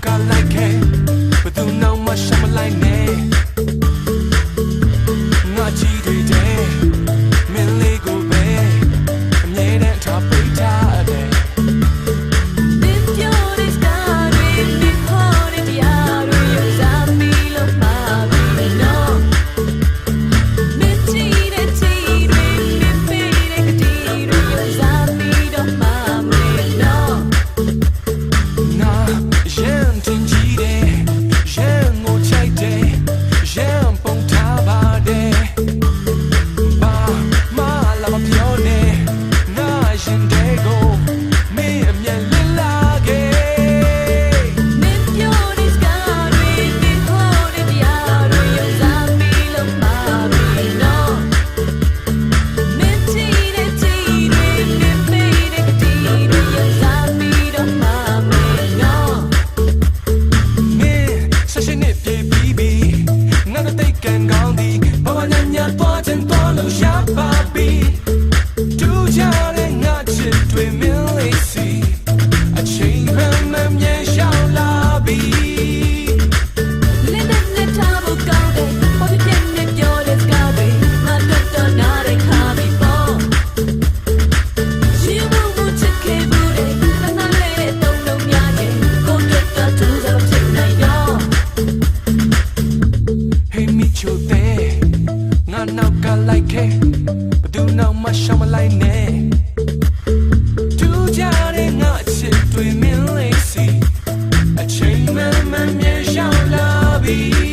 broke, I like it. ရပါပြီတူကြတဲ့ငါချစ်တွေမြင် မှရှောင်မလိုက်နဲ့ဒူးကြတဲ့ငါအချစ်တွေမင်းလေးစီအချိန်မှန်မှန်မြေရှောင်လာပြီ